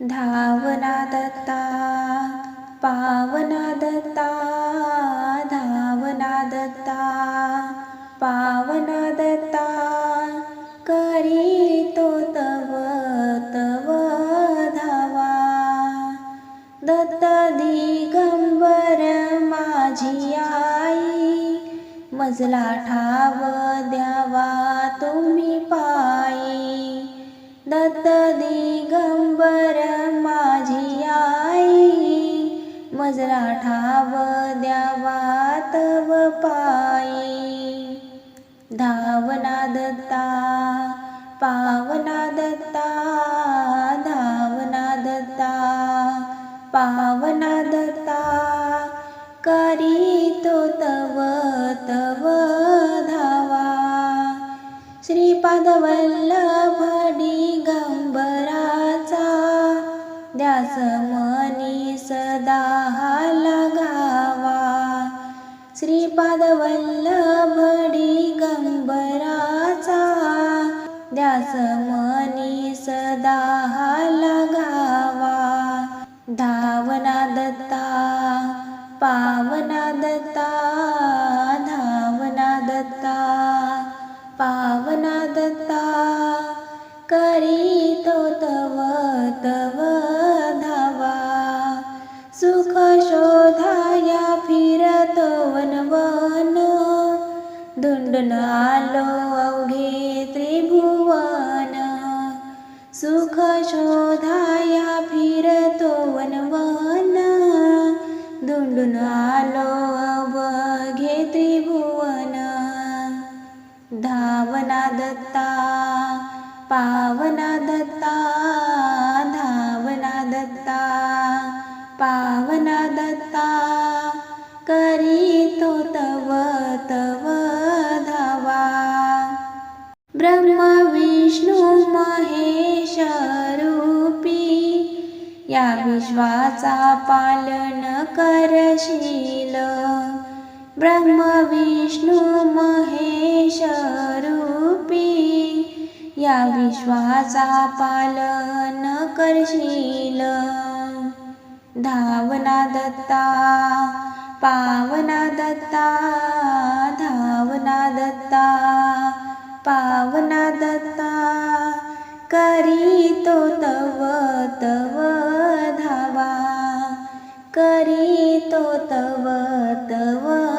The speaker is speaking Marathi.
धावना दत्ता पावना दत्ता धावना दत्ता पावना दत्ता करी तो तव तव धावा। दत्त दिगंबर माझी आई मजला ठाव द्यावा तुम्ही पायी। मजला ठाव द्यावा तव पायी. धावना दत्ता पावना दत्ता धावना दत्ता पावना दत्ता. करी तो तव तव धावा. श्रीपाद वल्लभ दिगंबराचा पादवल्लभडी वल्लभ द्यास मनी सदा लगावा धावना दत्ता पावना दत्ता धावना दत्ता पावना दत्ता. करी तो तव तव धावा. सुख आलो अवघे त्रिभुवन सुख शोधाया फिरतो वनवन आलो अवघे त्रिभुवन धावना दत्ता पावना दत्ता ब्रह्मा विष्णू महेशरूपी. या विश्वाचा पालन करशील. ब्रह्म विष्णू महेशरूपी. या विश्वाचा पालन करशील. धावना दत्ता पावना दत्ता करी तो तव तव धावा. करी तो तव तव